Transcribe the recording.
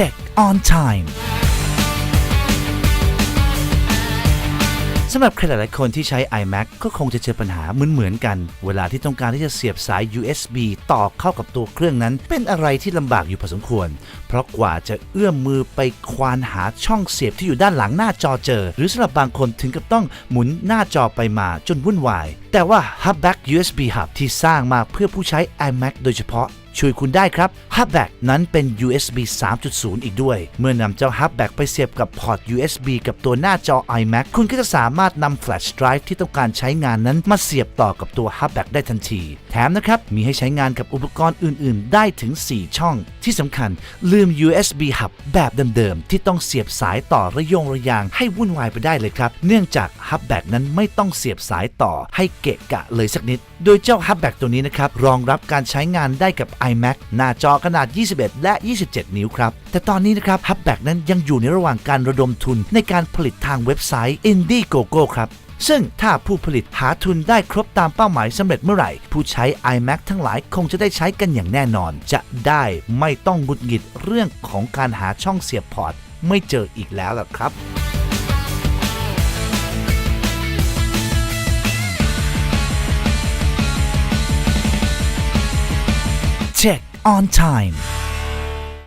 Check on time สำหรับใครหลายๆคนที่ใช้ iMac ก็คงจะเจอปัญหาเหมือนๆกัน เวลาที่ต้องการที่จะเสียบสาย USB ต่อเข้ากับตัวเครื่องนั้น เป็นอะไรที่ลำบากอยู่พอสมควร เพราะกว่าจะเอื้อมมือไปควานหาช่องเสียบที่อยู่ด้านหลังหน้าจอเจอ หรือสำหรับบางคนถึงกับต้องหมุนหน้าจอไปมาจนวุ่นวาย แต่ว่า Hubback USB Hub ที่สร้างมาเพื่อผู้ใช้ iMac โดยเฉพาะ ช่วยคุณได้ครับ Hubback นั้นเป็น USB 3.0 อีกด้วย เมื่อนำเจ้า Hubback ไปเสียบกับพอร์ต USB กับตัวหน้าจอ iMac คุณก็จะสามารถนำ Flash Drive ที่ต้องการใช้งานนั้นมาเสียบต่อกับตัว Hubback ได้ทันที แถมนะครับ มีให้ใช้งานกับอุปกรณ์อื่น ๆ ได้ถึง 4 ช่อง ที่สำคัญลืม USB Hub แบบเดิม ๆ ที่ต้องเสียบสายต่อระยงระยางให้วุ่นวายไปได้เลยครับ เนื่องจาก Hubback นั้นไม่ต้องเสียบสายต่อให้เกะกะเลยสักนิด โดยเจ้า Hubback ตัวนี้นะครับรองรับการใช้งานได้กับ iMac หน้าจอขนาด 21 และ 27 นิ้วครับ แต่ตอนนี้นะครับ Hubback นั้นยังอยู่ในระหว่างการระดมทุนในการผลิตทางเว็บไซต์ Indiegogo ครับซึ่งถ้าผู้ผลิตหาทุนได้ครบตามเป้าหมายสำเร็จเมื่อไหร่ ผู้ใช้ iMac ทั้งหลายคงจะได้ใช้กันอย่างแน่นอน จะได้ไม่ต้องหงุดหงิดเรื่องของการหาช่องเสียบพอร์ต ไม่เจออีกแล้วล่ะครับ on time